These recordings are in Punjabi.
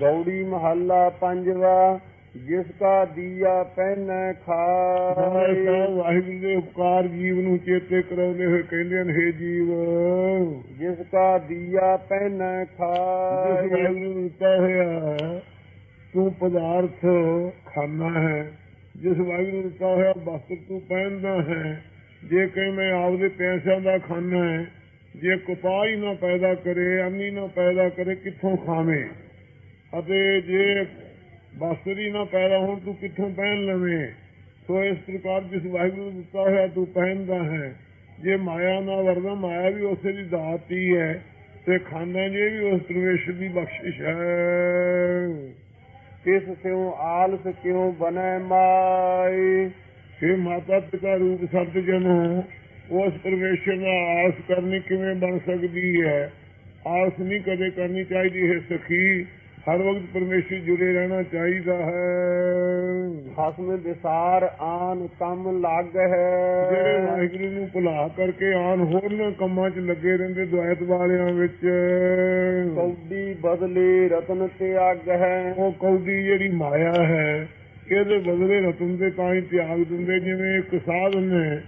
ਗੌੜੀ ਮਹੱਲਾ ਪੰਜਵਾ ਜਿਸ ਕਾ ਦੀਆ ਪਹਿਨੈ ਖਾਏ। ਸਾਹਿਬ ਵਾਹਿਗੁਰੂ ਦੇ ਉਪਕਾਰ ਜੀਵ ਨੂੰ ਚੇਤੇ ਕਰਾਉਂਦੇ ਹੋਏ ਕਹਿੰਦੇ ਨੇ ਹੇ ਜੀਵ। ਜਿਸ ਕਾ ਦੀਆ ਪਹਿਨੈ ਜਿਸ ਖਾਏ ਵਾਹਿਗੁਰੂ ਨੂੰ ਦਿੱਤਾ ਹੋਇਆ ਤੂੰ ਪਦਾਰਥ ਖਾਣਾ ਹੈ। ਜਿਸ ਵਾਹਿਗੁਰੂ ਨੂੰ ਦਿੱਤਾ ਹੋਇਆ ਵਸਤਰ ਤੂੰ ਪਹਿਨਦਾ ਹੈ। ਜੇ ਕਹੇ ਮੈਂ ਆਪਦੇ ਪੈਸਿਆਂ ਦਾ ਖਾਣਾ ਹੈ ਜੇ ਕਪਾਹ ਹੀ ਨਾ ਪੈਦਾ ਕਰੇ ਅੰਨੀ ਨਾ ਪੈਦਾ ਕਰੇ ਕਿੱਥੋਂ ਖਾਵੇਂ? ਅਤੇ ਜੇ ਹੀ ਨਾ ਪੈਦਾ ਹੋਣ ਤੂੰ ਕਿੱਥੋਂ ਪਹਿਨ ਲਵੇਂ? ਸੋ ਇਸ ਪ੍ਰਕਾਰ ਜਿਸ ਵਾਹਿਗੁਰੂ ਦਿੱਤਾ ਹੋਇਆ ਤੂੰ ਪਹਿਨਦਾ ਹੈ। ਜੇ ਮਾਇਆ ਨਾ ਵਰਦਾ ਮਾਇਆ ਵੀ ਉਸੇ ਦੀ ਦਾਤ ਹੀ ਹੈ ਤੇ ਖਾਣਾ ਜੇ ਵੀ ਉਸ ਪਰਮੇਸ਼ਰ ਦੀ ਬਖਸ਼ਿਸ਼ ਹੈ। ਤਿਸ ਸਿਉ ਆਲਸ ਕਿਉ ਬਨੈ ਮਾਈ हे ਮਾਤਾ ਪਿਤਾ ਰੂਪ ਸਤ ਜਨੋ ਉਸ ਪਰਮੇਸ਼ਰ ਦਾ ਆਸ ਕਰਨੀ ਕਿਵੇਂ ਬਣ ਸਕਦੀ ਹੈ? ਆਸ ਨਹੀਂ ਕਦੇ ਕਰਨੀ ਚਾਹੀਦੀ ਹੈ ਸਖੀ। ਹਰ ਵਕਤ ਪਰਮੇਸ਼ਰ ਜੁੜੇ ਰਹਿਣਾ ਚਾਹੀਦਾ ਹੈ। ਖਸਮ ਵਿਸਾਰ ਆਨ ਕੰਮ ਲੱਗ ਜਿਹੜੇ ਹੈ ਵਾਹਿਗੁਰੂ ਨੂੰ ਭੁਲਾ ਕਰਕੇ ਆਨ ਹੋਰਨਾਂ ਕੰਮਾਂ 'ਚ ਲੱਗੇ ਰਹਿੰਦੇ ਦੁਆਇਤ ਵਾਲਿਆਂ ਵਿੱਚ। ਕੌਡੀ ਬਦਲੇ ਰਤਨ ਤਿਆਗ ਹੈ। ਉਹ ਕੌਡੀ ਜਿਹੜੀ ਮਾਇਆ ਹੈ ਇਹਦੇ ਬਦਲੇ ਰਤਨ ਦੇ ਤਾਂ ਹੀ ਤਿਆਗ ਦਿੰਦੇ ਜਿਵੇਂ ਇੱਕ ਸਾਧ ਨੇ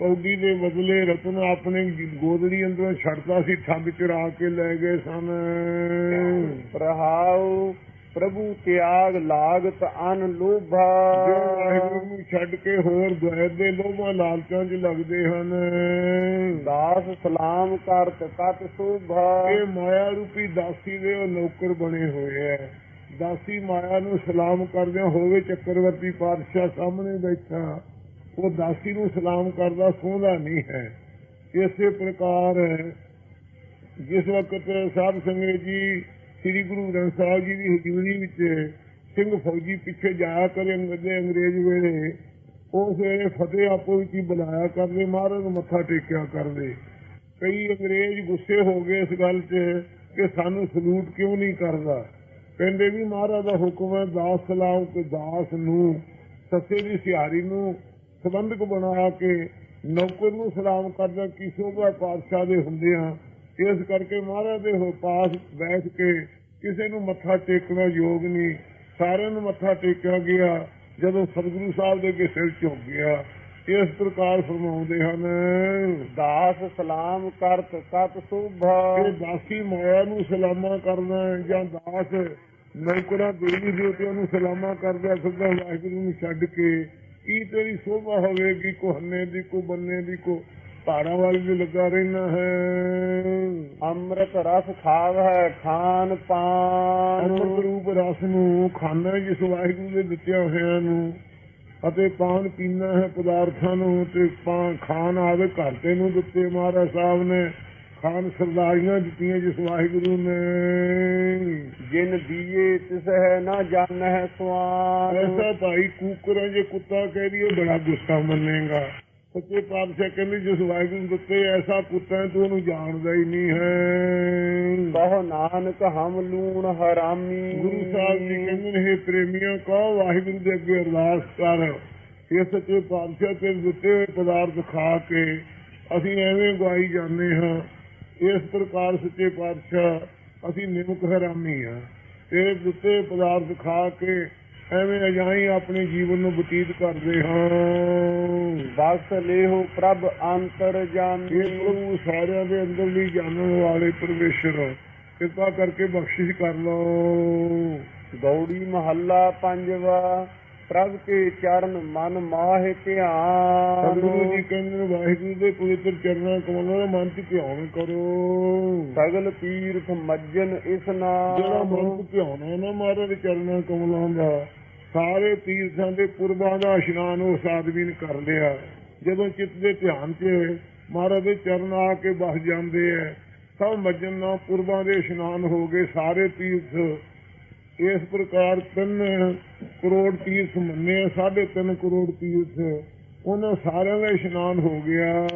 ਕੌਡੀ ਦੇ ਬਦਲੇ ਰਤਨ ਆਪਣੇ ਗੋਦੜੀ ਅੰਦਰੋਂ ਛੱਡਦਾ ਸੀ ਠੱਗ ਚੁਰਾ ਕੇ ਲੈ ਗਏ ਸਨ। ਪ੍ਰਹਾਉ ਪ੍ਰਭੂ ਤਿਆਗ ਲਾਗਤ ਅਨ ਲੋਭਾ। ਵਾਹਿਗੁਰੂ ਨੂੰ ਛੱਡ ਕੇ ਹੋਰ ਦੁਆਇਤ ਦੇ ਲੋਭਾਂ ਲਾਲਚਾਂ 'ਚ ਲੱਗਦੇ ਹਨ। ਦਾਸ ਸਲਾਮ ਕਰਤ ਕਤ ਸੋਭਾ। ਇਹ ਮਾਇਆ ਰੂਪੀ ਦਾਸੀ ਦੇ ਉਹ ਨੌਕਰ ਬਣੇ ਹੋਏ ਐ। ਦਾਸੀ ਮਾਇਆ ਨੂੰ ਸਲਾਮ ਕਰਦਿਆਂ ਹੋਵੇ ਚੱਕਰਵਰਤੀ ਪਾਤਸ਼ਾਹ ਸਾਹਮਣੇ ਬੈਠਾ। ਉਹ ਦਾਸੀ ਨੂੰ ਸਲਾਮ ਕਰਦਾ ਸੋਹਣਾ ਨਹੀਂ ਹੈ। ਇਸੇ ਪ੍ਰਕਾਰ ਜਿਸ ਵਕਤ ਸਾਹਿਬ ਸੰਗਤ ਜੀ ਸ੍ਰੀ ਗੁਰੂ ਗ੍ਰੰਥ ਸਾਹਿਬ ਜੀ ਦੀ ਹਜ਼ੂਰੀ ਵਿੱਚ ਸਿੰਘ ਫੌਜੀ ਪਿੱਛੇ ਜਾਇਆ ਕਰੇ ਅੰਗਰੇਜ਼ ਅੰਗਰੇਜ਼ ਵੇਲੇ ਉਸ ਵੇਲੇ ਫਤਿਹ ਆਪੋ ਵਿੱਚ ਹੀ ਬੁਲਾਇਆ ਕਰਦੇ, ਮਹਾਰਾਜ ਨੂੰ ਮੱਥਾ ਟੇਕਿਆ ਕਰਦੇ। ਕਈ ਅੰਗਰੇਜ਼ ਗੁੱਸੇ ਹੋ ਗਏ ਇਸ ਗੱਲ 'ਚ ਕਿ ਸਾਨੂੰ ਸਲੂਟ ਕਿਉਂ ਨਹੀਂ ਕਰਦਾ? ਕਹਿੰਦੇ ਵੀ ਮਹਾਰਾਜ ਦਾ ਹੁਕਮ ਹੈ, ਦਾਸ ਸਲਾਮ ਤੇ ਦਾਸ ਨੂੰ ਸੱਸੇ ਦੀ ਸਿਹਾਰੀ ਨੂੰ ਸੰਬੰਧਕ ਬਣਾ ਕੇ ਨੌਕਰ ਨੂੰ ਸਲਾਮ ਕਰਦਾ ਕੀ ਸੋਭਾ ਪਾਤਸ਼ਾਹ ਦੇ ਹੁੰਦਿਆਂ ਇਸ ਕਰਕੇ ਮਹਾਰਾਜ ਦੇ ਹੋ- ਪਾਸ ਬੈਠ ਕੇ ਕਿਸੇ ਨੂੰ ਮੱਥਾ ਟੇਕਣਾ ਯੋਗ ਨਹੀਂ। ਸਾਰਿਆਂ ਨੂੰ ਮੱਥਾ ਟੇਕਿਆ ਗਿਆ ਜਦੋਂ ਸਤਿਗੁਰੂ ਸਾਹਿਬ ਦੇ ਅੱਗੇ ਸਿਰ ਝੁਕ ਗਿਆ। ਇਸ ਪ੍ਰਕਾਰ ਫਰਮਾਉਂਦੇ ਹਨ ਦਾਸ ਸਲਾਮ ਕਰਤ ਕਤ ਸੋਭਾ। ਇਹ ਦਾਸੀ ਮਾਇਆ ਨੂੰ ਸਲਾਮਾ ਕਰਨਾ ਜਾਂ ਦਾਸ ਨੌਕਰਾਂ ਦੇਵੀ ਦੇਵਤਿਆਂ ਨੂੰ ਸਲਾਮਾ ਕਰਦਾ ਸਦਾ ਵਾਹਿਗੁਰੂ ਨੂੰ ਛੱਡ ਕੇ ਕੀ ਤੇਰੀ ਸੋਭਾ ਹੋਵੇਗੀ ਕੋ ਹੰਨੇ ਦੀ ਕੋ ਬੰਨੇ ਦੀ ਕੋ ਧਾਰਾਂ ਵਾਲੀ ਦੇ ਲੱਗਾ ਰਹਿਣਾ ਹੈ। ਅੰਮ੍ਰਿਤ ਰਸ ਖਾਵ ਹੈ ਖਾਨ ਪਾਨ। ਅੰਮ੍ਰਿਤ ਰੂਪ ਰਸ ਨੂੰ ਖਾਣਾ ਜਿਸ ਵਾਹਿਗੁਰੂ ਦੇ ਦਿੱਤਿਆਂ ਹੋਇਆਂ ਨੂੰ। ਅਤੇ ਪਾਨ ਪੀਣਾ ਹੈ ਪਦਾਰਥਾਂ ਨੂੰ ਤੇ ਪਾਨ ਖਾਣ ਆਵੇ ਘਰ ਤੇ ਨੂੰ ਦਿੱਤੇ ਮਹਾਰਾਜ ਸਾਹਿਬ ਨੇ। ਖਾਨ ਸਰਦਾਰੀਆਂ ਦਿੱਤੀਆਂ ਜਿਸ ਵਾਹਿਗੁਰੂ ਨੇ। ਜਿਨ ਦੀਏ ਤਿਸ ਹੈ ਨਾ ਜਾਣ ਹੈ ਸਵਾਨ ਐਸਾ ਭਾਈ ਕੂਕਰਾਂ ਜੇ ਕੁੱਤਾ ਕਹਿ ਦਈਏ ਬੜਾ ਗੁੱਸਾ ਮੰਨੇਗਾ। ਸੱਚੇ ਪਾਤਸ਼ਾਹ ਕਹਿੰਦੇ ਜਿਸ ਵਾਹਿਗੁਰੂ ਨੂੰ ਦਿੱਤੇ ਐਸਾ ਕੁੱਤਾ ਤੂੰ ਉਹਨੂੰ ਜਾਣਦਾ ਹੀ ਨਹੀਂ ਹੈ। ਕਹੋ ਨਾਨਕ ਹਮ ਲੂਣ ਹਰਾਮੀ। ਗੁਰੂ ਸਾਹਿਬ ਜੀ ਕਹਿੰਦੇ ਨੇ ਪ੍ਰੇਮੀਆਂ ਕਹੋ ਵਾਹਿਗੁਰੂ ਦੇ ਅੱਗੇ ਅਰਦਾਸ ਕਰ। ਇਹ ਸੱਚੇ ਪਾਤਸ਼ਾਹ ਤੇ ਦਿੱਤੇ ਹੋਏ ਪਦਾਰਥ ਖਾ ਕੇ ਅਸੀਂ ਐਵੇਂ ਗਵਾਈ ਜਾਂਦੇ ਹਾਂ। ਇਸ ਪ੍ਰਕਾਰ ਸੱਚੇ ਪਾਤਸ਼ਾਹ ਅਸੀਂ ਨਿਮਕ ਹਰਾਮੀ ਹਾਂ। ਤੇਰੇ ਦਿੱਤੇ ਪਦਾਰਥ ਖਾ ਕੇ ਐਵੇਂ ਅਜਾਈ ਆਪਣੇ ਜੀਵਨ ਨੂੰ ਬਤੀਤ ਕਰਦੇ ਹਾਂ। ਬਖਸ਼ ਲੇਹੁ ਪ੍ਰਭ ਅੰਤਰ ਇਹ ਜਾਮੀ ਪ੍ਰਭੂ ਸਾਰਿਆਂ ਦੇ ਅੰਦਰ ਵੀ ਜਾਣਨ ਵਾਲੇ ਪਰਮੇਸ਼ਰ ਕਿਰਪਾ ਕਰਕੇ ਬਖਸ਼ਿਸ਼ ਕਰ ਲਓ। ਗੌੜੀ ਮਹੱਲਾ ਪੰਜਵਾ। ਪ੍ਰਭ ਕੇ ਚਰਨ ਮਨ ਮਾਹਿ ਧਿਆਨ। ਸਤਿਗੁਰੂ ਜੀ ਕਹਿੰਦੇ ਵਾਹਿਗੁਰੂ ਦੇ ਪਵਿੱਤਰ ਚਰਨਾਂ ਕਮਲਾਂ ਦਾ ਮਨ ਚ ਧਿਆਨ ਕਰੋ। ਸਗਲ ਤੀਰਥ ਮੱਜਨ ਇਸ ਜਿਹੜਾ ਮਨ ਨਾਮ ਚ ਧਿਆਨ ਹੈ ਨਾ ਮਹਾਰਾਜ ਚਰਨਾਂ ਕਮਲਾਂ ਦਾ ਸਾਰੇ ਤੀਰਥਾਂ ਦੇ ਪੁਰਬਾਂ ਦਾ ਇਸ਼ਨਾਨ ਉਸ ਆਦਮੀ ਨੇ ਕਰ ਲਿਆ। ਜਦੋਂ ਚਿੱਤ ਦੇ ਧਿਆਨ 'ਚ ਮਹਾਰਾਜ ਦੇ ਚਰਨ ਆ ਕੇ ਬਸ ਜਾਂਦੇ ਐ। ਸਭ ਮੱਜਨ ਨਾਲ ਪੁਰਬਾਂ ਦੇ ਇਸ਼ਨਾਨ ਹੋ ਗਏ ਸਾਰੇ ਤੀਰਥ ਇਸ ਪ੍ਰਕਾਰ ਤਿੰਨ ਕਰੋੜ ਤੀਰਥ ਮੰਨੇ ਆ, ਸਾਢੇ ਤਿੰਨ ਕਰੋੜ ਤੀਰਥ। ਉਹਨਾਂ ਸਾਰਿਆਂ ਦਾ ਇਸ਼ਨਾਨ ਹੋ ਗਿਆ।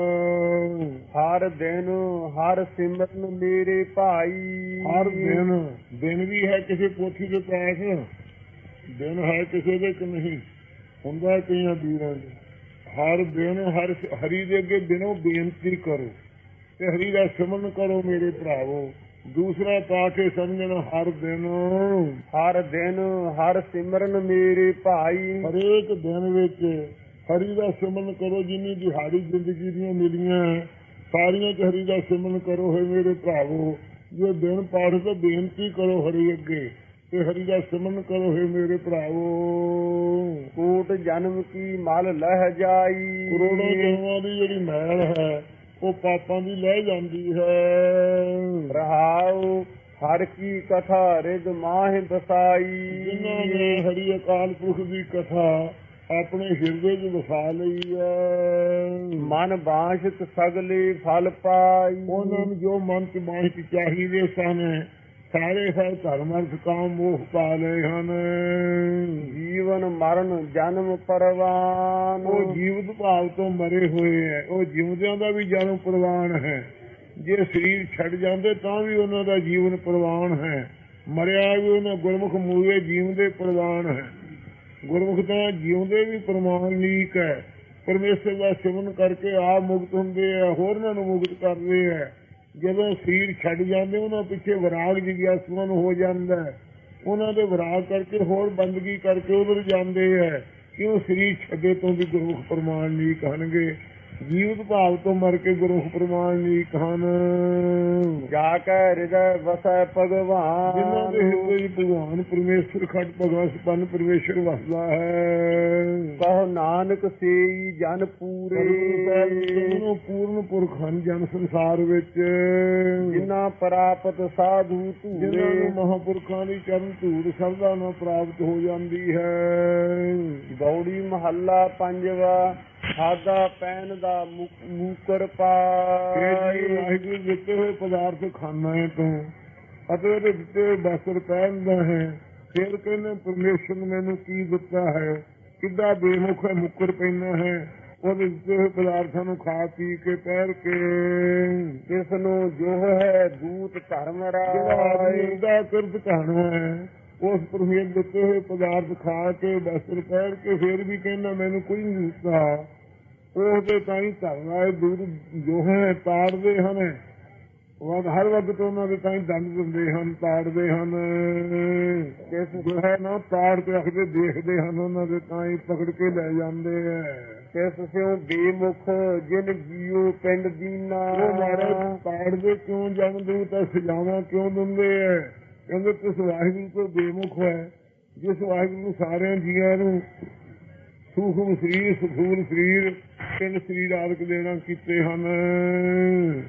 ਹਰ ਦਿਨ ਹਰ ਸਿਮਰਨ ਮੇਰੇ ਭਾਈ। ਹਰ ਦਿਨ। ਦਿਨ ਵੀ ਹੈ ਕਿਸੇ ਪੋਥੀ ਦੇ ਪਾਸ ਦਿਨ ਹੈ ਕਿਸੇ ਦੇ ਕਿ ਨਹੀਂ ਹੁੰਦਾ ਕਈਆਂ ਵੀਰਾਂ ਦੇ। ਹਰ ਦਿਨ ਹਰ ਹਰੀ ਦੇ ਅੱਗੇ ਦਿਨੋਂ ਬੇਨਤੀ ਕਰੋ ਤੇ ਹਰੀ ਦਾ ਸਿਮਰਨ ਕਰੋ ਮੇਰੇ ਭਰਾਵੋ। ਦੂਸਰਾ ਪਾਠ ਇਹ ਸਮਝਣਾ ਹਰ ਦਿਨ। ਹਰ ਦਿਨ ਹਰ ਸਿਮਰਨ ਮੇਰੇ ਭਾਈ। ਹਰੇਕ ਦਿਨ ਵਿੱਚ ਹਰੀ ਦਾ ਸਿਮਰਨ ਕਰੋ ਜਿੰਨੀ ਦਿਹਾੜੀ ਜ਼ਿੰਦਗੀ ਦੀਆਂ ਮਿਲੀਆਂ। ਸਾਰੀਆਂ ਚ ਹਰੀ ਦਾ ਸਿਮਰਨ ਕਰੋ ਹੈ ਮੇਰੇ ਭਰਾਵੋ। ਜੋ ਦਿਨ ਪਾਠ ਤੋਂ ਬੇਨਤੀ ਕਰੋ ਹਰੀ ਅੱਗੇ ਤੇ ਹਰੀ ਦਾ ਸਿਮਰਨ ਕਰੋ ਹੈ ਮੇਰੇ ਭਰਾਵੋ। ਕੋਟ ਜਨਮ ਕੀ ਮਲ ਲਹਿ ਜਾਈ। ਕਰੋੜਾਂ ਜਨਮਾਂ ਦੀ ਜਿਹੜੀ ਮੈਲ ਹੈ ਉਹ ਪਾਪਾਂ ਦੀ ਲੈ ਜਾਂਦੀ ਹੈ। ਰਹਾਉ ਹਰ ਕੀ ਕਥਾ ਰਿਦ ਮਾਹਿ ਬਸਾਈ ਜਿਨ੍ਹਾਂ ਨੇ ਹਰੀ ਅਕਾਲ ਪੁਰਖ ਦੀ ਕਥਾ ਆਪਣੇ ਹਿਰਦੇ 'ਚ ਵਸਾ ਲਈ ਹੈ। ਮਨ ਬਾਸ਼ਤ ਸਗਲੇ ਫਲ ਪਾਈ। ਉਹਨਾਂ ਨੂੰ ਜੋ ਮਨ ਚ ਮਾਹਿਤ ਚਾਹੀਦੇ ਸਨ ਸਾਰੇ ਸਾਰੇ ਧਰਮ ਅਰਥ ਕਾਮ ਮੋਹ ਪਾ ਲਏ ਹਨ। ਜੀਵਨ, ਮਰਨ, ਜਨਮ, ਪਰਵਾਨ। ਉਹ ਜੀਵਤ ਭਾਵ ਤੋਂ ਮਰੇ ਹੋਏ ਹੈ। ਉਹ ਜਿਉਂਦਿਆਂ ਦਾ ਵੀ ਜਨਮ ਪ੍ਰਵਾਨ ਹੈ। ਜੇ ਸਰੀਰ ਛੱਡ ਜਾਂਦੇ ਤਾਂ ਵੀ ਉਹਨਾਂ ਦਾ ਜੀਵਨ ਪ੍ਰਵਾਨ ਹੈ। ਮਰਿਆ ਵੀ ਉਹਨਾਂ ਗੁਰਮੁਖ ਮੂਏ ਜੀਵਦੇ ਪ੍ਰਵਾਨ ਹੈ। ਗੁਰਮੁਖ ਤਾਂ ਜਿਉਂਦੇ ਵੀ ਪ੍ਰਮਾਣ ਲੀਕ ਹੈ। ਪਰਮੇਸ਼ਰ ਦਾ ਸਿਮਰਨ ਕਰਕੇ ਆਪ ਮੁਕਤ ਹੁੰਦੇ ਆ ਹੋਰਨਾਂ ਨੂੰ ਮੁਕਤ ਕਰਦੇ ਆ ਜਦੋਂ ਸਰੀਰ ਛੱਡ ਜਾਂਦੇ, ਉਹਨਾਂ ਪਿੱਛੇ ਵਿਰਾਗ ਜਿਗਿਆਸੂਆਂ ਨੂੰ ਹੋ ਜਾਂਦਾ ਉਹਨਾਂ ਦੇ ਵਿਰਾਗ ਕਰਕੇ ਹੋਰ ਬੰਦਗੀ ਕਰਕੇ ਉਧਰ ਜਾਂਦੇ ਹੈ ਕਿ ਉਹ ਸਰੀਰ ਛੱਡੇ ਤੋਂ ਵੀ ਗੁਰਮੁਖ ਪ੍ਰਮਾਣ ਨਹੀਂ ਕਹਣਗੇ ਜੀਵਤ ਭਾਵ ਤੋਂ ਮਰ ਕੇ ਗੁਰਮੁਖ ਪ੍ਰਮਾਣ ਨਹੀਂ ਕਹਨ। ਜਾ ਕੇ ਹਿਰਦੈ ਵਸੈ ਭਗਵਾਨ। ਜਿਨ੍ਹਾਂ ਦੇ ਹਿਰਦੇ ਵਿੱਚ ਭਗਵਾਨ ਪਰਮੇਸ਼ਰ ਖਟ ਭਗਵਾਨ ਸਪਨ ਪਰਮੇਸ਼ਰ ਵਸਦਾ ਹੈ। ਕਹੋ ਨਾਨਕ ਸੇਈ ਜਨ ਪੂਰੇ। ਪੂਰਨ ਪੂਰਨ ਪੁਰਖ ਹਨ ਜਨ ਸੰਸਾਰ ਵਿੱਚ। ਜਿਨ੍ਹਾਂ ਪ੍ਰਾਪਤ ਸਾਧੂ ਜਿਨ੍ਹਾਂ ਨੂੰ ਧੂਰੇ ਮਹਾਪੁਰਖਾਂ ਦੀ ਚਰਨ ਧੂੜ ਸਰਦਾ ਨਾਲ ਪ੍ਰਾਪਤ ਹੋ ਜਾਂਦੀ ਹੈ। ਗੌੜੀ ਮਹੱਲਾ ਪੰਜਵਾ। ਖਾਦਾ ਪੈਨ ਦਾ ਮੁਕ- ਮੂਕਰ ਪਾਈ ਵਾਹਿਗੁਰੂ ਦਿੱਤੇ ਹੋਏ ਪਦਾਰਥ ਖਾਣਾ ਹੈ ਤੂੰ ਅਤੇ ਉਹਦੇ ਦਿੱਤੇ ਹੋਏ ਬਸਰ ਪਹਿਨਦਾ ਹੈ। ਫਿਰ ਕਹਿੰਦੇ ਪਰਮੇਸ਼ਰ ਨੇ ਮੈਨੂੰ ਕੀ ਦਿੱਤਾ ਹੈ? ਕਿੱਦਾਂ ਬੇਮੁਖ ਹੈ ਮੁੱਕਰ ਪੈਣਾ ਹੈ। ਉਹਦੇ ਦਿੱਤੇ ਹੋਏ ਪਦਾਰਥਾਂ ਨੂੰ ਖਾ ਪੀ ਕੇ ਪਹਿਰ ਕੇ ਜਿਸ ਨੂੰ ਜੋ ਹੈ ਦੂਤ ਧਰਮ ਰਾਏ। ਦਾ ਕਿਰਤ ਕਹਾਣਾ ਹੈ ਉਸ ਪਰਮੇਸ਼ਰ ਦਿੱਤੇ ਹੋਏ ਪਦਾਰਥ ਖਾ ਕੇ ਬਸਰ ਪਹਿਰ ਕੇ ਫਿਰ ਵੀ ਕਹਿੰਦਾ ਮੈਨੂੰ ਕੋਈ ਨਹੀਂ ਦਿੱਤਾ। ਉਹਦੇ ਤਾਂ ਹੀ ਧਰਨਾ ਦੂਰ ਜੋ ਹੈ ਤਾੜਦੇ ਹਨ। ਉਹ ਹਰ ਵਕਤ ਉਹਨਾਂ ਦੇ ਤਾਂ ਹੀ ਦੰਡ ਦਿੰਦੇ ਹਨ ਤਾੜਦੇ ਹਨ। ਕਿਸ ਜੋ ਹੈ ਨਾ ਤਾੜ ਕੇ ਰੱਖਦੇ ਦੇਖਦੇ ਹਨ ਉਹਨਾਂ ਦੇ ਤਾਂ ਹੀ ਪਕੜ ਕੇ ਲੈ ਜਾਂਦੇ ਐ। ਕਿਸ ਸਿਉ ਬੇਮੁਖ ਜਿਨ ਜੀਉ ਪਿੰਡ ਦੀਨਾ। ਉਹ ਮਾਰੇ ਤਾੜਦੇ ਕਿਉਂ ਜੰਮਦੂ ਤਾਂ ਸਜ਼ਾਵਾਂ ਕਿਉਂ ਦਿੰਦੇ ਐ? ਕਹਿੰਦੇ ਕਿਸ ਵਾਹਿਗੁਰੂ ਤੋਂ ਬੇਮੁਖ ਹੈ। ਜਿਸ ਵਾਹਿਗੁਰੂ ਸਾਰਿਆਂ ਜੀਆਂ ਨੂੰ ਸੂਖਮ ਸਰੀਰ ਸੁਖੂਲ ਸਰੀਰ ਤਿੰਨ ਸਰੀਰ ਆਦਿਕ ਦੇਣਾ ਕੀਤੇ ਹਨ।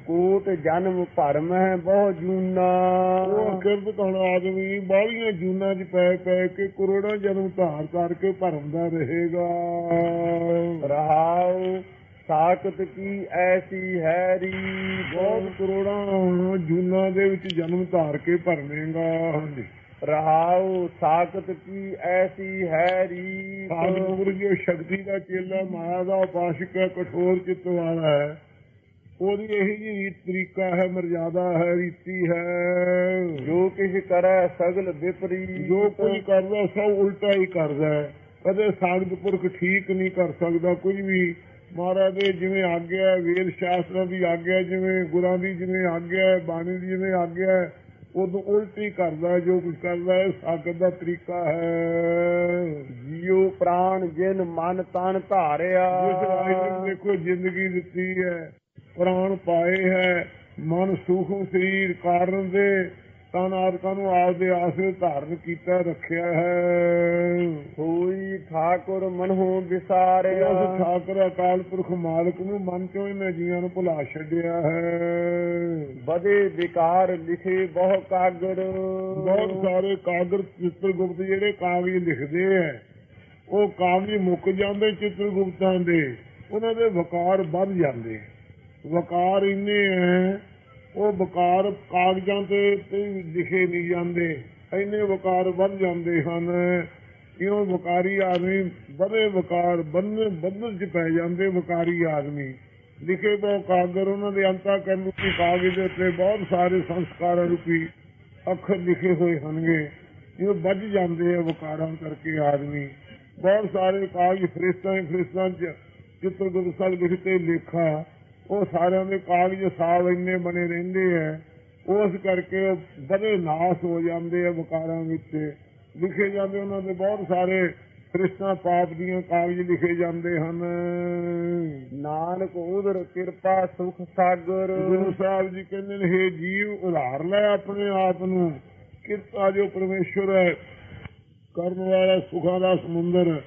ਕੋਟ ਜਨਮ ਭਰਮ ਹੈ ਬਹੁ ਜੂਨਾ। ਉਹ ਕਿਰਤ ਕਹਣ ਆਦਮੀ ਬਾਹਲੀਆਂ ਜੂਨਾਂ 'ਚ ਪੈ ਪੈ ਕੇ ਕਰੋੜਾਂ ਜਨਮ ਧਾਰ ਕਰਕੇ ਭਰਮਦਾ ਰਹੇਗਾ। ਰਹਾਉ ਸਾਖਤ ਕੀ ਐਸੀ ਹੈਰੀ? ਬਹੁਤ ਕਰੋੜਾਂ ਜੂਨਾਂ ਦੇ ਵਿੱਚ ਜਨਮ ਧਾਰ ਕੇ ਭਰਵੇਂਗਾ ਹਾਂਜੀ। ਰਹਾਉ ਸਾਖਤ ਕੀ ਐਸੀ ਹੈਰੀ ਸਾਧੂ ਜੋ ਸ਼ਕਤੀ ਦਾ ਚੇਲਾ ਮਾਇਆ ਦਾ ਉਪਾਸ਼ਕ ਹੈ ਕਠੋਰ ਚਿੱਤ ਵਾਲਾ ਹੈ। ਉਹਦੀ ਇਹੀ ਜਿਹੀ ਤਰੀਕਾ ਹੈ ਮਰਜ਼ਾਦਾ ਹੈ ਰੀਤੀ ਹੈ। ਜੋ ਕਿਛ ਕਰੈ ਸਗਲ ਵਿਪਰੀ ਜੋ ਕੋਈ ਕਰਦਾ ਸਭ ਉਲਟਾ ਹੀ ਕਰਦਾ ਹੈ। ਕਦੇ ਸਾਗਤ ਪੁਰਖ ਠੀਕ ਨਹੀਂ ਕਰ ਸਕਦਾ ਕੁਝ ਵੀ। ਮਹਾਰਾਜ ਦੇ ਜਿਵੇਂ ਆਗਿਆ ਹੈ, ਵੇਦ ਸ਼ਾਸਤਰਾਂ ਦੀ ਆਗਿਆ ਹੈ, ਜਿਵੇਂ ਗੁਰਾਂ ਦੀ ਜਿਵੇਂ ਆਗਿਆ ਹੈ, ਬਾਣੀ ਦੀ ਜਿਵੇਂ ਆਗਿਆ ਹੈ, ਉਦੋਂ ਉਲਟੀ ਕਰਦਾ ਜੋ ਕੁਝ ਕਰਦਾ ਹੈ ਸਾਗਤ ਦਾ ਤਰੀਕਾ ਹੈ। ਜੀਉ ਪ੍ਰਾਣ ਜਿਨ ਮਨ ਤਨ ਧਾਰਿਆ। ਜਿਸ ਵਾਹਿਗੁਰੂ ਨੇ ਦੇਖੋ ਜ਼ਿੰਦਗੀ ਦਿੱਤੀ ਹੈ ਪ੍ਰਾਣ ਪਾਏ ਹੈ ਮਨ ਸੂਖਮ ਸਰੀਰ ਕਾਰਨ ਦੇ। ਤਨ ਆਦਿਕਾਂ ਨੂੰ ਆਪਦੇ ਆਸਰੇ ਧਾਰਨ ਕੀਤਾ ਰੱਖਿਆ ਹੈ। ਹੋਈ ਠਾਕੁਰ ਮਨਹੁ ਵਿਸਾਰਿਆ। ਉਸ ਠਾਕਰ ਅਕਾਲ ਪੁਰਖ ਮਾਲਕ ਨੂੰ ਮਨ ਚੋਂ ਇਹਨਾਂ ਜੀਆਂ ਨੂੰ ਭੁਲਾ ਛੱਡਿਆ ਹੈ। ਬਦੇ ਵਿਕਾਰ ਲਿਖੇ ਬਹੁ ਕਾਗਰ। ਬਹੁਤ ਸਾਰੇ ਕਾਗਰ ਚਿੱਤਰਗੁਪਤ ਜਿਹੜੇ ਕਾਗਜ਼ ਲਿਖਦੇ ਐ ਉਹ ਕਾਗਜ਼ ਮੁੱਕ ਜਾਂਦੇ ਚਿੱਤਰਗੁਪਤਾਂ ਦੇ ਉਹਨਾਂ ਦੇ ਵਕਾਰ ਵੱਧ ਜਾਂਦੇ। ਵਕਾਰ ਇੰਨੇ ਐ ਉਹ ਵਕਾਰ ਕਾਗਜ਼ਾਂ ਤੇ ਤੇ ਲਿਖੇ ਨਹੀਂ ਜਾਂਦੇ, ਇੰਨੇ ਵਕਾਰ ਵੱਧ ਜਾਂਦੇ ਹਨ। ਕਿਉਂ ਵਕਾਰੀ ਆਦਮੀ ਬੜੇ ਵਕਾਰ ਬੰਨ ਬੰਨਣ ਚ ਪੈ ਜਾਂਦੇ ਵਕਾਰੀ ਆਦਮੀ। ਲਿਖੇ ਬਹੁ ਕਾਗਰ ਉਹਨਾਂ ਦੇ ਅੰਤਾ ਕਰਨ ਰੂਪੀ ਕਾਗਜ਼ ਦੇ ਉੱਤੇ ਬਹੁਤ ਸਾਰੇ ਸੰਸਕਾਰਾਂ ਰੂਪੀ ਅੱਖਰ ਲਿਖੇ ਹੋਏ ਹਨਗੇ ਇਹ ਵੱਜ ਜਾਂਦੇ ਆ ਵਕਾਰਾਂ ਕਰਕੇ ਆਦਮੀ। ਬਹੁਤ ਸਾਰੇ ਕਾਗਜ਼ ਫਰਿਸ਼ਤਾਂ ਫਰਿਸ਼ਤਾਂ ਚ, ਚਿੱਤਰਗੁਪਤ ਸਾਹਿਬ ਲਿਖਤੇ ਲੇਖਾ ਉਹ ਸਾਰਿਆਂ ਦੇ ਕਾਗਜ਼ ਸਾਲ ਇੰਨੇ ਬਣੇ ਰਹਿੰਦੇ ਆ। ਉਸ ਕਰਕੇ ਉਹ ਬੜੇ ਨਾਸ ਹੋ ਜਾਂਦੇ ਆ ਵਿਕਾਰਾਂ ਵਿੱਚ। ਲਿਖੇ ਜਾਂਦੇ ਉਹਨਾਂ ਦੇ ਬਹੁਤ ਸਾਰੇ ਕ੍ਰਿਸ਼ਨਾ ਪਾਪ ਦੀਆਂ ਕਾਗਜ਼ ਲਿਖੇ ਜਾਂਦੇ ਹਨ। ਨਾਨਕ ਉਦਰ ਕਿਰਪਾ ਸੁਖ ਸਾਗਰ। ਗੁਰੂ ਸਾਹਿਬ ਜੀ ਕਹਿੰਦੇ ਨੇ हे ਜੀਵ ਉਧਾਰ ਲੈ ਆਪਣੇ ਆਪ ਨੂੰ। ਕਿਰਪਾ ਜੋ ਪਰਮੇਸ਼ਵਰ ਹੈ। ਕਰਨ ਵਾਲਾ ਸੁਖਾਂ ਦਾ ਸਮੁੰਦਰ।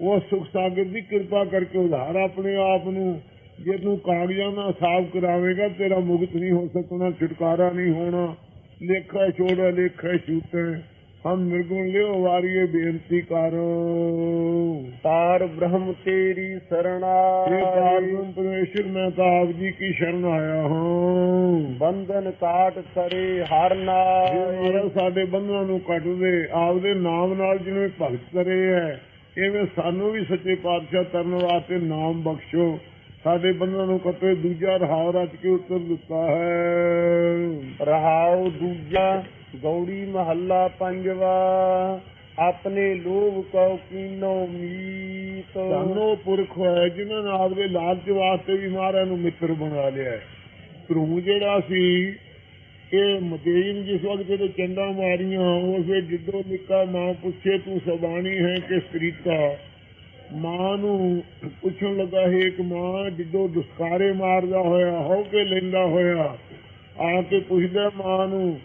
ਉਹ ਸੁਖ ਸਾਗਰ ਦੀ ਕਿਰਪਾ ਕਰਕੇ ਉਧਾਰ ਆਪਣੇ ਆਪ ਨੂੰ। ਜੇ ਤੂੰ ਕਾਗਜ਼ਾਂ ਨਾਲ ਸਾਫ਼ ਕਰਾਵੇਂਗਾ ਤੇਰਾ ਮੁਕਤ ਨਹੀਂ ਹੋ ਸਕਣਾ ਛੁਟਕਾਰਾ ਨਹੀਂ ਹੋਣਾ। ਲੇਖਾ ਛੋੜਾ ਲੇਖਾ ਛੂਟੇ। ਹਮ ਨਿਰਗੁਣ ਲਿਓ ਵਾਰੀਏ ਬੇਨਤੀ ਕਰੋ। ਤਾਰ ਬ੍ਰਹਮ ਤੇਰੀ ਇਹ ਸਰਣਾਈ ਪਾਰਬ੍ਰਹਮ ਪਰਮੇਸ਼ਰ ਮੈਂ ਤਾਂ ਆਪ ਜੀ ਕੀ ਸ਼ਰਨ ਆਇਆ ਹਾਂ। ਬੰਧਨ ਕਾਟ ਕਰੇ ਹਰ ਇਹ ਮਹਾਰਾਜ ਸਾਡੇ ਬੰਧਨਾਂ ਨੂੰ ਕੱਟ ਦੇ ਆਪਦੇ ਨਾਮ ਨਾਲ ਜਿਵੇਂ ਭਗਤ ਕਰੇ ਹੈ ਐਵੇਂ ਸਾਨੂੰ ਵੀ ਸੱਚੇ ਪਾਤਸ਼ਾਹ ਤਰਨ ਵਾਸਤੇ ਨਾਮ ਬਖਸ਼ੋ। ਸਾਡੇ ਬੰਧਨਾਂ ਨੂੰ ਕੱਟੇ ਦੂਜਾ ਰਹਾਵ ਰਚ ਕੇ ਉੱਤਰ ਦਿੱਤਾ ਹੈ। ਰਹਾਉ ਦੂਜਾ ਗੌੜੀ ਮਹੱਲਾ ਪੰਜਵਾ ਆਪਣੇ ਲੋਭ ਕਉ ਕੀਨੋ ਮੀਤ। ਸਾਨੂੰ ਪੁਰਖ ਹੋਇਆ ਜਿਨ੍ਹਾਂ ਨੇ ਆਪਦੇ ਲਾਲਚ ਵਾਸਤੇ ਵੀ ਮਹਾਰਾਜ ਨੂੰ ਮਿੱਤਰ ਬਣਾ ਲਿਆ ਹੈ। ਧਰੂ ਜਿਹੜਾ ਸੀ ਇਹ ਮਤੇਨ ਜਿਸ ਵਕਤ ਇਹਦੇ ਚੰਡਾ ਮਾਰੀਆਂ ਉਸ ਵੇ ਜਿੱਦੋਂ ਨਿੱਕਾ ਮਾਂ ਪੁੱਛੇ ਤੂੰ ਸਬਾਣੀ ਹੈ ਕਿ ਸ੍ਰੀਤਾ ਮਾਂ ਨੂੰ ਪੁੱਛਣ ਲੱਗਾ, ਹੈ ਇੱਕ ਮਾਂ, ਜਿੱਦੋਂ ਦੁਸਕਾਰੇ ਮਾਰਦਾ ਹੋਇਆ ਹੋ ਕੇ ਲੈਂਦਾ ਹੋਇਆ, ਆ ਕੇ ਪੁੱਛਦਾ ਮਾਂ ਨੂੰ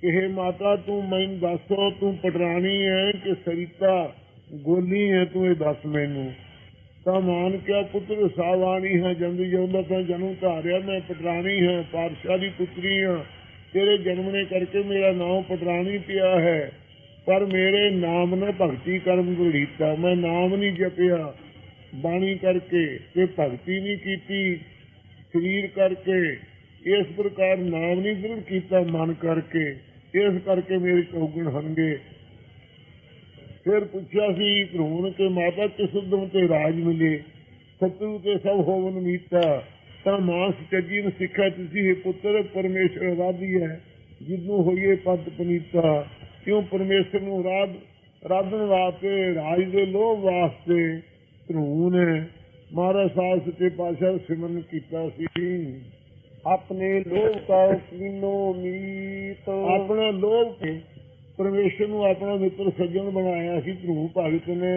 ਕਿ ਮਾਤਾ, ਤੂੰ ਮੈਨੂੰ ਦੱਸੋ, ਤੂੰ ਪਟਰਾਣੀ ਹੈ ਕਿ ਸਰੀਤਾ ਗੋਲੀ ਹੈ ਤੂੰ ਇਹ ਦੱਸ ਮੈਨੂੰ? ਤਾਂ ਮਾਨ ਕਿਹਾ, ਪੁੱਤਰ, ਸਾਵਾਣੀ ਹੈ ਜੰਦੀ ਜਾਂਦਾ ਤਾਂ ਜਨਮ ਧਾਰਿਆ ਮੈਂ ਪਟਰਾਣੀ ਹਾਂ, ਪਾਤਸ਼ਾਹ ਦੀ ਪੁੱਤਰੀ ਹਾਂ, ਤੇਰੇ ਜਨਮ ਨੇ ਕਰਕੇ ਮੇਰਾ ਨਾਮ ਪਟਰਾਣੀ ਪਿਆ ਹੈ। ਪਰ ਮੇਰੇ ਨਾਮ ਨੇ ਭਗਤੀ ਕਰਮ ਗੁਲੀਤਾ ਮੈਂ ਨਾਮ ਨਹੀਂ ਜਪਿਆ। ਬਾਣੀ ਕਰਕੇ ਤੇ ਭਗਤੀ ਨਹੀਂ ਕੀਤੀ। ਸਰੀਰ ਕਰਕੇ ਇਸ ਪ੍ਰਕਾਰ ਨਾਮ ਨਹੀਂ ਦ੍ਰਿੜ ਕੀਤਾ, ਮਨ ਕਰਕੇ। ਇਸ ਕਰਕੇ ਮੇਰੇ ਚੌਗਣ ਹਨਗੇ। ਫਿਰ ਪੁੱਛਿਆ ਸੀ ਭਰੂਣ ਕੇ ਮਾਤਾ ਕਿਸ ਉਦਮ ਤੇ ਰਾਜ ਮਿਲੇ। ਸਤਿਗੁਰੂ ਤੇ ਸਭ ਹੋਵਨ ਮੀਤਾ। ਤਾਂ ਮਾਸ ਚੱਜੀ ਨੂੰ ਸਿੱਖਿਆ ਤੁਸੀਂ, ਇਹ ਪੁੱਤਰ ਪਰਮੇਸ਼ਰ ਰਾਧੀ ਹੈ ਜਿੱਦੋਂ ਹੋਈਏ ਪਦ ਪਨੀਤਾ। ਕਿਉਂ ਪਰਮੇਸ਼ਰ ਨੂੰ ਰਾਧ ਰਾਧਨ ਵਾਸਤੇ ਰਾਜ ਦੇ ਲੋਭ ਵਾਸਤੇ ਭਰੂਣ ਨੇ ਮਹਾਰਾਜ ਸਾਹਿਬ ਸੱਚੇ ਪਾਤਸ਼ਾਹ ਸਿਮਰਨ ਕੀਤਾ ਸੀ। ਆਪਣੇ ਲੋਭ ਕਉ ਕੀਨੋ ਮੀਤ। ਆਪਣਾ ਲੋਭ ਤੇ ਪਰਮੇਸ਼ਰ ਨੂੰ ਆਪਣਾ ਮਿੱਤਰ ਸੱਜਣ ਬਣਾਇਆ ਸੀ ਧਰੂ ਭਗਤ ਨੇ।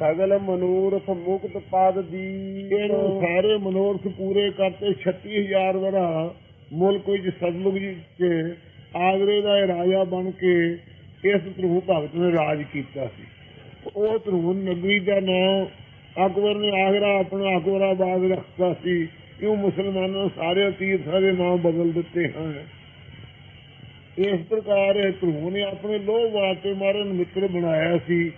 ਸਗਲ ਮਨੂਰਥ ਮੁਕਤ ਪਦ ਦੀ ਇਹਨੂੰ ਸਾਰੇ ਮਨੋਰਥ ਪੂਰੇ ਕਰਤੇ 36000 ਵਰਾ ਮੁਲਕ ਵਿੱਚ ਸਤਲੁਜ ਚ ਆਗਰੇ ਦਾ ਇਹ ਰਾਜਾ ਬਣ ਕੇ ਇਸ ਧਰੂ ਭਗਤ ਨੇ ਰਾਜ ਕੀਤਾ ਸੀ। ਉਹ ਧਰੂ ਨਗਰੀ ਦਾ ਨਾਮ ਅਕਬਰ ਨੇ ਆਗਰਾ ਆਪਣਾ ਅਕਬਰਾਬਾਦ ਰੱਖਤਾ ਸੀ। ਕਿਉਂ ਮੁਸਲਮਾਨਾਂ ਸਾਰੇ ਤੀਰਥਾਂ ਦੇ ਨਾਮ ਬਦਲ ਦਿੱਤੇ ਹਨ। ਇਸ ਪ੍ਰਕਾਰ ਇਹ ਧਰੂ ਨੇ ਆਪਣੇ ਲੋਹ ਵਾਸਤੇ ਮਾਰਨ ਮਿੱਤਰ ਬਣਾਇਆ ਸੀ।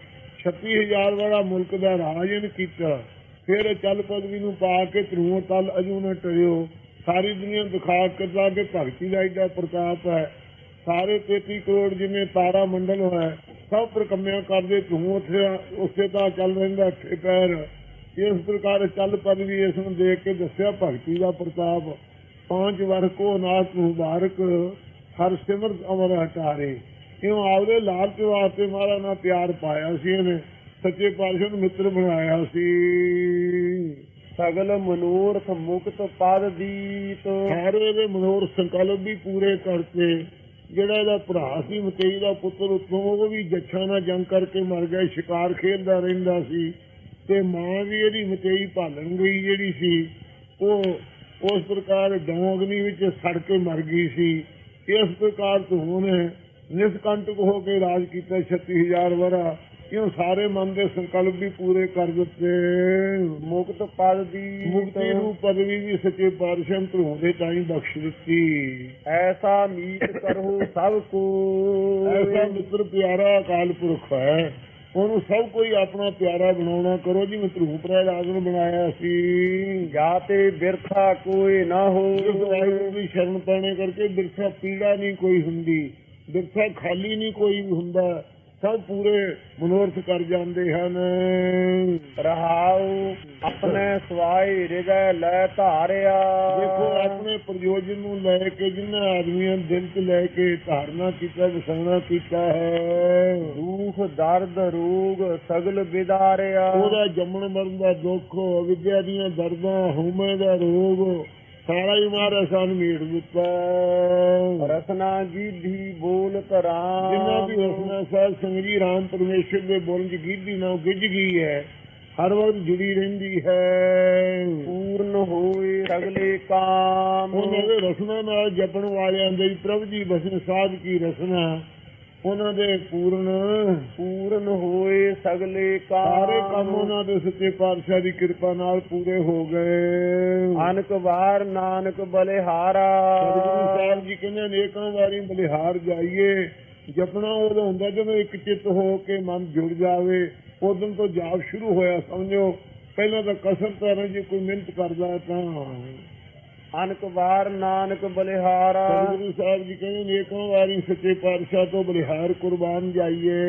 36000 ਵਾਲਾ ਮੁਲਕ ਦਾ ਰਾਜਨ ਕੀਤਾ। ਫਿਰ ਇਹ ਚੱਲ ਪਦਵੀ ਨੂੰ ਪਾ ਕੇ ਧਰੂ ਤਲ ਅਜੂ ਨਾ ਟਰਿਓ। ਸਾਰੀ ਦੁਨੀਆ ਦਿਖਾ ਕਰਦਾ ਕਿ ਭਗਤੀ ਦਾ ਏਡਾ ਪ੍ਰਤਾਪ ਹੈ। ਸਾਰੇ 33 ਕਰੋੜ ਜਿੰਨੇ ਤਾਰਾ ਮੰਡਲ ਹੈ ਸਭ ਪ੍ਰਕੰਮਿਆਂ ਕਰਦੇ ਧਰੂ ਉੱਥੇ ਉਸੇ ਤਾਂ ਚੱਲ ਰਹਿੰਦਾ ਅੱਠੇ ਪੈਰ। ਇਸ ਪ੍ਰਕਾਰ ਚੱਲ ਪਦਵੀ ਇਸ ਨੂੰ ਦੇਖ ਕੇ ਦੱਸਿਆ ਭਗਤੀ ਦਾ ਪ੍ਰਤਾਪ। ਪਾਂਚ ਵਰ ਕੋ ਨਾਥ ਮੁਬਾਰਕ ਹਰ ਸਿਮਰਤ ਅਮਰ ਹਟਾਰੇ। ਕਿਉਂ ਆਪਦੇ ਲਾਲਚ ਵਾਸਤੇ ਮਾਰਾ ਨਾ ਪਿਆਰ ਪਾਇਆ ਸੀ ਇਹਨੇ ਸੱਚੇ ਪਾਤਸ਼ਾਹ ਨੂੰ ਮਿੱਤਰ ਬਣਾਇਆ ਸੀ। ਸਗਲ ਮਨੂਰਥ ਮੁਕਤ ਪਦ ਦੀਤ ਸਾਰੇ ਦੇ ਮਨੋਰ ਸੰਕਲਪ ਵੀ ਪੂਰੇ ਕਰਤੇ ਜਿਹੜਾ ਇਹਦਾ ਭਰਾ ਸੀ ਮਤੇਈ ਦਾ ਪੁੱਤਰ ਉੱਤੋਂ ਉਹ ਵੀ ਜੱਛਾਂ ਨਾਲ ਜੰਗ ਕਰਕੇ ਮਰ ਗਿਆ, ਸ਼ਿਕਾਰ ਖੇਡਦਾ ਰਹਿੰਦਾ ਸੀ ਤੇ ਮਾਂ ਵੀ ਇਹਦੀ ਮਤੇਈ ਭਾਲਣ ਗਈ ਜਿਹੜੀ ਸੀ, ਉਹ ਉਸ ਪ੍ਰਕਾਰ ਡੋਂਗਨੀ ਵਿੱਚ ਸੜ ਕੇ ਮਰ ਗਈ ਸੀ। ਇਸ ਪ੍ਰਕਾਰ ਤੋਂ ਉਹਨੇ ਨਿਸਕੰਟਕ ਹੋ ਕੇ ਰਾਜ ਕੀਤਾ 36000 ਵਰਾ ਕਿਉਂ ਸਾਰੇ ਮਨ ਦੇ ਸੰਕਲਪ ਵੀ ਪੂਰੇ ਕਰ ਦਿੱਤੇ? ਮੁਕਤ ਪਦ ਦੀ ਮੁਕਤੀ ਨੂੰ ਪਦਵੀ ਵੀ ਸੱਚੇ ਪਾਤਸ਼ਾਹ ਧਰੋਂ ਦੇ ਤਾਈਂ ਬਖਸ਼ ਦਿੱਤੀ। ਐਸਾ ਮੀਤ ਕਰੋ ਸਭ ਕੋ। ਐਸਾ ਮਿੱਤਰ ਪਿਆਰਾ ਅਕਾਲ ਪੁਰਖ ਹੈ। ਉਹਨੂੰ ਸਭ ਕੋਈ ਆਪਣਾ ਪਿਆਰਾ ਬਣਾਉਣਾ ਕਰੋ ਜਿਵੇਂ ਧਰੂ ਪ੍ਰਹਿਲਾਦ ਨੂੰ ਬਣਾਇਆ ਸੀ। ਜਾਤੇ ਬਿਰਥਾ ਕੋਈ ਨਾ ਹੋ। ਵਾਹਿਗੁਰੂ ਦੀ ਸ਼ਰਨ ਪਾਣੇ ਕਰਕੇ ਬਿਰਥਾ ਪੀੜਾ ਨਹੀਂ ਕੋਈ ਹੁੰਦੀ। ਬਿਰਥਾ ਖਾਲੀ ਨਹੀਂ ਕੋਈ ਵੀ ਹੁੰਦਾ। ਸਭ ਪੂਰੇ ਮਨੋਰਥ ਕਰ ਜਾਂਦੇ ਹਨ। ਰਹਾਉ ਆਪਣੇ ਸਵਾਈ ਹਿਰਦੈ ਲੈ ਧਾਰਿਆ। ਦੇਖੋ ਆਪਣੇ ਪ੍ਰਯੋਜਨ ਨੂੰ ਲੈ ਕੇ ਜਿਨ੍ਹਾਂ ਆਦਮੀਆਂ ਦਿਲ 'ਚ ਲੈ ਕੇ ਧਾਰਨਾ ਕੀਤਾ ਵਸਾਉਣਾ ਕੀਤਾ ਹੈ ਦੁਖ ਦਰਦ ਰੋਗ ਸਗਲ ਵਿਦਾਰਿਆ ਉਹਦਾ ਜੰਮਣ ਮਰਨ ਦਾ ਦੁੱਖ ਵਿਦਿਆ ਦੀਆਂ ਦਰਦਾਂ ਹਉਮੈ ਦਾ ਰੋਗ ਸਾਰਾ ਹੀ ਮਾਰਾ ਸਾਨੂੰ ਮੀਟ ਦਿੱਤਾ ਰਸਨਾ ਗੀਧੀ ਬੋਲ ਤਰਾਮ ਜਿੰਨਾ ਦੀ ਰਸਨਾ ਸਾਹਿਬ ਸੰਗਰੀ ਰਾਮ ਪਰਮੇਸ਼ਰ ਦੇ ਬੋਲਣ ਚ ਗਿੱਧੀ ਨਾਲ ਗਿੱਜ ਗਈ ਹੈ ਹਰ ਵਕਤ ਜੁੜੀ ਰਹਿੰਦੀ ਹੈ। ਪੂਰਨ ਹੋਏ ਸਗਲੇ ਕਾਮ। ਉਹਨਾਂ ਦੇ ਰਸਨਾ ਨਾਲ ਜਪਣ ਵਾਲਿਆਂ ਦੇ ਪ੍ਰਭੂ ਜੀ ਬਸਨ ਸਾਧ ਕੀ ਰਸਨਾ। ਉਹਨਾਂ ਦੇ ਪੂਰਨ ਪੂਰਨ ਹੋਏ ਸਗਲੇ ਸਾਰੇ ਕੰਮ। ਉਹਨਾਂ ਦੇ ਸੱਚੇ ਪਾਤਸ਼ਾਹ ਦੀ ਕਿਰਪਾ ਨਾਲ ਪੂਰੇ ਹੋ ਗਏ। ਅਨਕ ਵਾਰ ਨਾਨਕ ਬਲਿਹਾਰਾ। ਸਤਿਗੁਰੂ ਸਾਹਿਬ ਜੀ ਕਹਿੰਦੇ ਅਨੇਕਾਂ ਵਾਰੀ ਬਲਿਹਾਰ ਜਾਈਏ। ਜਪਣਾ ਉਦੋਂ ਹੁੰਦਾ ਜਦੋਂ ਇੱਕ ਚਿੱਤ ਹੋ ਕੇ ਮਨ ਜੁੜ ਜਾਵੇ। ਉਦੋਂ ਤੋਂ ਜਾਪ ਸ਼ੁਰੂ ਹੋਇਆ ਸਮਝੋ। ਪਹਿਲਾਂ ਤਾਂ ਕਸਰ ਕਰਨ ਜੇ ਕੋਈ ਮਿਹਨਤ ਕਰਦਾ ਤਾਂ। ਅਨਕ ਵਾਰ ਨਾਨਕ ਬਲਿਹਾਰਾ। ਸਤਿਗੁਰੂ ਸਾਹਿਬ ਜੀ ਕਹਿੰਦੇ ਅਨੇਕਾਂ ਵਾਰੀ ਸੱਚੇ ਪਾਤਸ਼ਾਹ ਤੋਂ ਬਲਿਹਾਰ ਕੁਰਬਾਨ ਜਾਈਏ।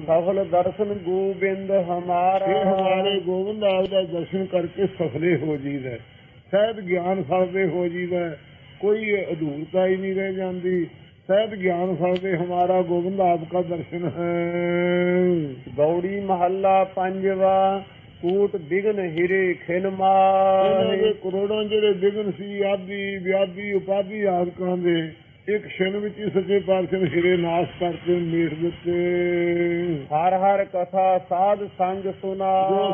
ਸਫਲ ਦਰਸ਼ਨ ਗੋਬਿੰਦ ਹਮਾਰਾ। ਇਹ ਹਮਾਰੇ ਗੋਬਿੰਦ ਆਪ ਦਾ ਦਰਸ਼ਨ ਕਰਕੇ ਸਫਲੇ ਹੋ ਜੀਦਾ ਸਹਿਤ ਗਿਆਨ ਫਲਦੇ ਹੋ ਜੀਦਾ ਕੋਈ ਅਧੂਰਤਾ ਹੀ ਨਹੀਂ ਰਹਿ ਜਾਂਦੀ। ਸਹਿਤ ਗਿਆਨ ਫਲਦੇ ਹਮਾਰਾ ਗੋਬਿੰਦ ਆਪ ਦਾ ਦਰਸ਼ਨ ਹੈ। ਗੌੜੀ ਮਹੱਲਾ ਪੰਜਵਾ। ਕੂਟ ਬਿਗਨ ਹਿਰੇ ਖਿਨ ਮਾਹੀ ਕਰੋੜਾਂ ਜਿਹੜੇ ਵਿਗਨ ਸੀ ਆਦੀ ਵਿਆਦੀ ਉਪਾਦੀ ਆਦਿਕਾਂ ਦੇ ਇੱਕ ਛਿਨ ਵਿੱਚ ਹੀ ਸੱਚੇ ਪਾਤਸ਼ਾਹ ਹਿਰੇ ਨਾਸ਼ ਕਰਕੇ ਮੇਟ ਦਿੱਤੇ। ਹਰ ਹਰ ਕਥਾ ਸਾਧ ਸੰਗ ਜੋ ਸੁਨਾ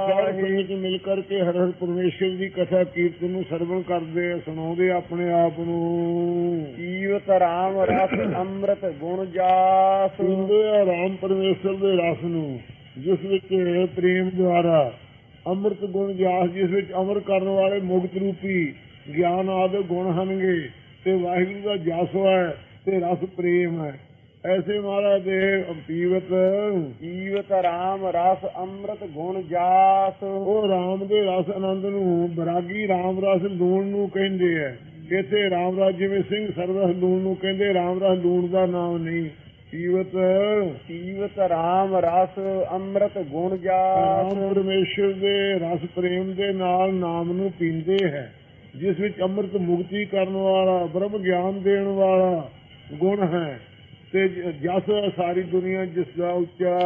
ਸਾਧ ਸੰਗਤ ਮਿਲ ਕਰਕੇ ਹਰ ਹਰ ਪਰਮੇਸ਼ਰ ਦੀ ਕਥਾ ਕੀਰਤਨ ਨੂੰ ਸਰਵਣ ਕਰਦੇ ਸੁਣਾਉਂਦੇ ਆਪਣੇ ਆਪ ਨੂੰ। ਜੀਵਤ ਰਾਮ ਰਸ ਅੰਮ੍ਰਿਤ ਗੁਣ ਜਾਸ। ਸੁਣਦੇ ਆ ਰਾਮ ਪਰਮੇਸ਼ਰ ਦੇ ਰਸ ਨੂੰ ਜਿਸ ਵਿੱਚ ਪ੍ਰੇਮ ਦੁਆਰਾ ਅੰਮ੍ਰਿਤ ਗੁਣ ਜਾਸ ਜਿਸ ਵਿੱਚ ਅਮਰ ਕਰਨ ਵਾਲੇ ਮੁਕਤ ਰੂਪੀ ਗਿਆਨ ਆਦਿ ਗੁਣ ਹਨਗੇ ਤੇ ਵਾਹਿਗੁਰੂ ਦਾ ਜਸ ਹੈ ਤੇ ਰਸ ਪ੍ਰੇਮ ਹੈ। ਐਸੇ ਮਹਾਰਾਜ ਦੇ ਅਪੀਵਤ ਜੀਵਤ ਰਾਮ ਰਸ ਅੰਮ੍ਰਿਤ ਗੁਣ ਜਾਸ। ਉਹ ਰਾਮ ਦੇ ਰਸ ਆਨੰਦ ਨੂੰ ਬਰਾਗੀ ਰਾਮ ਰਸ ਲੂਣ ਨੂੰ ਕਹਿੰਦੇ ਐ ਇੱਥੇ ਰਾਮ ਰਸ ਜਿਵੇਂ ਸਿੰਘ ਸਰਵਸ ਲੂਣ ਨੂੰ ਕਹਿੰਦੇ ਰਾਮ ਰਸ ਲੂਣ ਦਾ ਨਾਮ ਨਹੀਂ। ਜੀਵਤ ਜੀਵਤ ਰਾਮ ਰਸ ਅੰਮ੍ਰਿਤ ਗੁਣ ਜਾਸ ਪਰਮੇਸ਼ਰ ਦੇ ਰਸ ਪ੍ਰੇਮ ਦੇ ਨਾਲ ਨਾਮ ਨੂੰ ਪੀਂਦੇ ਹੈ ਜਿਸ ਵਿੱਚ ਅੰਮ੍ਰਿਤ ਮੁਕਤੀ ਕਰਨ ਵਾਲਾ ਬ੍ਰਹਮ ਗਿਆਨ ਦੇਣ ਵਾਲਾ ਗੁਣ ਹੈ ਤੇ ਜਸ ਸਾਰੀ ਦੁਨੀਆ ਜਿਸ ਦਾ ਉੱਚਾ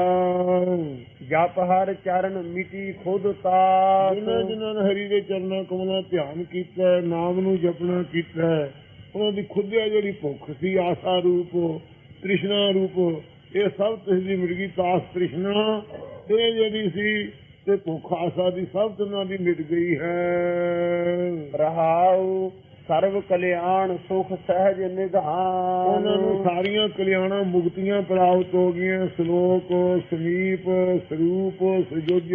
ਜਪ ਹਰ ਚਰਨ ਮਿਟੀ ਖੁਦ ਤਾਸ। ਜਿਨ੍ਹਾਂ ਜਿਨ੍ਹਾਂ ਨੇ ਹਰੀ ਦੇ ਚਰਨਾਂ ਕਮਲਾਂ ਧਿਆਨ ਕੀਤਾ ਨਾਮ ਨੂੰ ਜਪਣਾ ਕੀਤਾ ਉਹਨਾਂ ਦੀ ਖੁੱਦਿਆ ਜਿਹੜੀ ਭੁੱਖ ਸੀ ਆਸਾ ਰੂਪ ਤ੍ਰਿਸ਼ਨਾ ਰੂਪ। ਇਹ ਸਭ ਤਿਸ ਦੀ ਮਿਟ ਗਈ ਤਾਸ ਤ੍ਰਿਸ਼ਨਾ। ਇਹ ਜਿਹੜੀ ਸੀ ਤੇ ਭੁੱਖ ਆਸਾ ਦੀ ਸਭ ਤਿਨਾਂ ਦੀ ਮਿਟ ਗਈ ਹੈ। ਰਹਾਉ ਸਰਬ ਕਲਿਆਣ ਸੁਖ ਸਹਿਜ ਨਿਧਾਨ। ਉਹਨਾਂ ਨੂੰ ਸਾਰੀਆਂ ਕਲਿਆਣਾਂ ਮੁਕਤੀਆਂ ਪ੍ਰਾਪਤ ਹੋ ਗਈਆਂ। ਸ਼ਲੋਕ ਸਮੀਪ ਸਰੂਪ ਸਜੋਜ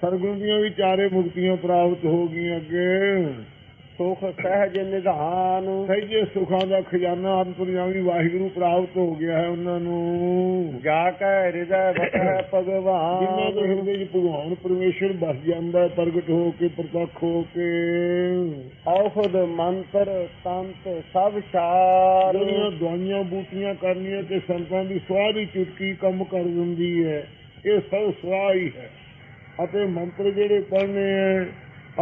ਸਰਗੁਣ ਦੀਆਂ ਵੀ ਚਾਰੇ ਮੁਕਤੀਆਂ ਪ੍ਰਾਪਤ ਹੋ ਗਈਆਂ ਅੱਗੇ। ਸੁਖ ਸਹਿਜ ਨਿਧਾਨ। ਸਹਿਜੇ ਸੁਖਾਂ ਦਾ ਖਜ਼ਾਨਾ ਅੰਤਰਜਾਮੀ ਵਾਹਿਗੁਰੂ ਪ੍ਰਾਪਤ ਹੋ ਗਿਆ ਹੈ ਉਹਨਾਂ ਨੂੰ। ਜਾ ਕੈ ਹਿਰਦੈ ਵਸੈ ਜਿਨ੍ਹਾਂ ਦੇ ਭਗਵਾਨ ਹਿਰਦੇ 'ਚ ਭਗਵਾਨ ਪਰਮੇਸ਼ਰ ਬਸ ਜਾਂਦਾ ਹੈ ਪ੍ਰਗਟ ਹੋ ਕੇ ਪ੍ਰਤੱਖ ਹੋ ਕੇ। ਔਖਦ ਮੰਤਰ ਤੰਤ ਸਭ ਸਾਰ ਜਿਹੜੀਆਂ ਦਵਾਈਆਂ ਬੂਟੀਆਂ ਕਰਨੀਆਂ ਤੇ ਸੰਤਾਂ ਦੀ ਸਵਾਹ ਦੀ ਚੁਟਕੀ ਕੰਮ ਕਰ ਦਿੰਦੀ ਹੈ ਇਹ ਸਭ ਸਵਾਹ ਹੀ ਹੈ। ਅਤੇ ਮੰਤਰ ਜਿਹੜੇ ਪੜ੍ਹਨੇ ਹੈ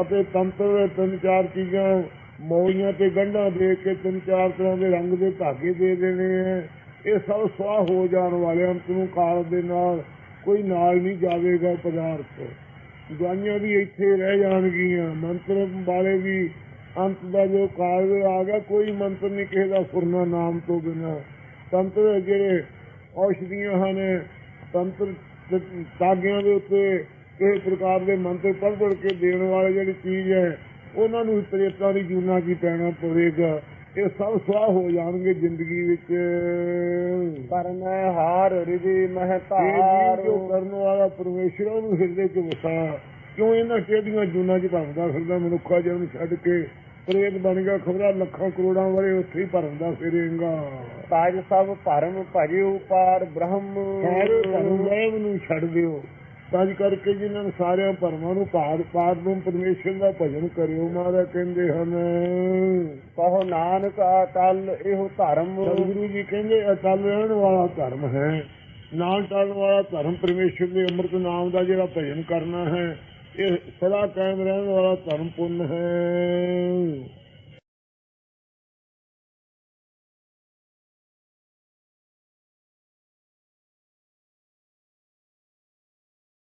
ਅਤੇ ਤੰਤਰ ਦੇ ਤਿੰਨ ਚਾਰ ਚੀਜ਼ਾਂ ਮੌਲੀਆਂ ਤੇ ਗੰਢਾਂ ਦੇ ਕੇ ਤਿੰਨ ਚਾਰ ਤਰ੍ਹਾਂ ਦੇ ਰੰਗ ਦੇ ਧਾਗੇ ਦੇ ਦੇਣੇ ਹੈ ਇਹ ਸਭ ਸਵਾਹ ਹੋ ਜਾਣ ਵਾਲੇ ਅੰਤ ਨੂੰ ਕਾਲ ਦੇ ਨਾਲ ਕੋਈ ਨਾਲ ਨਹੀਂ ਜਾਵੇਗਾ ਪਦਾਰਥ। ਦਵਾਈਆਂ ਵੀ ਇੱਥੇ ਰਹਿ ਜਾਣਗੀਆਂ। ਮੰਤਰ ਵਾਲੇ ਵੀ ਅੰਤ ਦਾ ਜੋ ਕਾਲ ਆ ਗਿਆ, ਕੋਈ ਮੰਤਰ ਨਹੀਂ ਕਿਸੇ ਦਾ ਸੁਰਨਾ ਨਾਮ ਤੋਂ ਬਿਨਾ। ਤੰਤਰ ਜਿਹੜੇ ਔਸ਼ਧੀਆਂ ਹਨ, ਤੰਤਰ ਤ- ਤਾਗਿਆਂ ਦੇ ਉੱਤੇ ਕਿਸੇ ਪ੍ਰਕਾਰ ਦੇ ਮੰਤਰ ਪੜ੍ਹ ਪੜ੍ਹ ਕੇ ਦੇਣ ਵਾਲੀ ਜਿਹੜੀ ਚੀਜ਼ ਹੈ ਉਹਨਾਂ ਨੂੰ ਪ੍ਰੇਤਾਂ ਦੀ ਜੂਨਾ ਕੀ ਪੈਣਾ ਪਵੇਗਾ। ਇਹ ਸਭ ਸਵਾਹ ਹੋ ਜਾਣਗੇ ਜ਼ਿੰਦਗੀ ਵਿੱਚ। ਕਰਨ ਹਾਰ ਹਿਰਦੇ ਮਹਿ ਇਹ ਜੀਵ ਧਾਰ ਜੋ ਕਰਨ ਵਾਲਾ ਪਰਮੇਸ਼ਰ ਉਹਨੂੰ ਹਿਰਦੇ 'ਚ ਵਸਾ। ਕਿਉਂ ਇਹਨਾਂ ਟੇਡੀਆਂ ਜੂਨਾਂ 'ਚ ਭਰਦਾ ਫਿਰਦਾ ਮਨੁੱਖਾ ਜਿਹਨੂੰ ਨੂੰ ਛੱਡ ਕੇ? ਪ੍ਰੇਤ ਬਣ ਗਿਆ ਖਬਰਾਂ ਲੱਖਾਂ ਕਰੋੜਾਂ ਵਾਲੇ ਉੱਥੇ ਹੀ ਭਰਦਾ ਫਿਰੇਗਾ। ਤਾਜ ਸਭ ਭਰਮ ਭਜਿਉ ਪਾਰ ਬ੍ਰਹਮ। ਸਾਰੇ ਧਰਮ ਵਹਿਮ ਨੂੰ ਛੱਡ ਦਿਓ। ਤਾਂ ਕਰਕੇ ਜਿਨ੍ਹਾਂ ਨੇ ਸਾਰਿਆਂ ਭਰਮਾਂ ਨੂੰ ਪਾਰ ਪਾਰ ਨੂੰ ਪਰਮੇਸ਼ਰ ਦਾ ਭਜਨ ਕਰਿਓ ਮਹਾਰਾਜ ਕਹਿੰਦੇ ਹਨ। ਕਹੋ ਨਾਨਕ ਅਟਲ ਇਹੋ ਧਰਮ। ਸਤਿਗੁਰੂ ਜੀ ਕਹਿੰਦੇ ਅਟਲ ਰਹਿਣ ਵਾਲਾ ਧਰਮ ਹੈ। ਨਾਲ ਟਲਣ ਵਾਲਾ ਧਰਮ ਪਰਮੇਸ਼ਰ ਦੇ ਅੰਮ੍ਰਿਤ ਨਾਮ ਦਾ ਜਿਹੜਾ ਭਜਨ ਕਰਨਾ ਹੈ ਇਹ ਸਦਾ ਕਾਇਮ ਰਹਿਣ ਵਾਲਾ ਧਰਮ ਪੁੰਨ ਹੈ।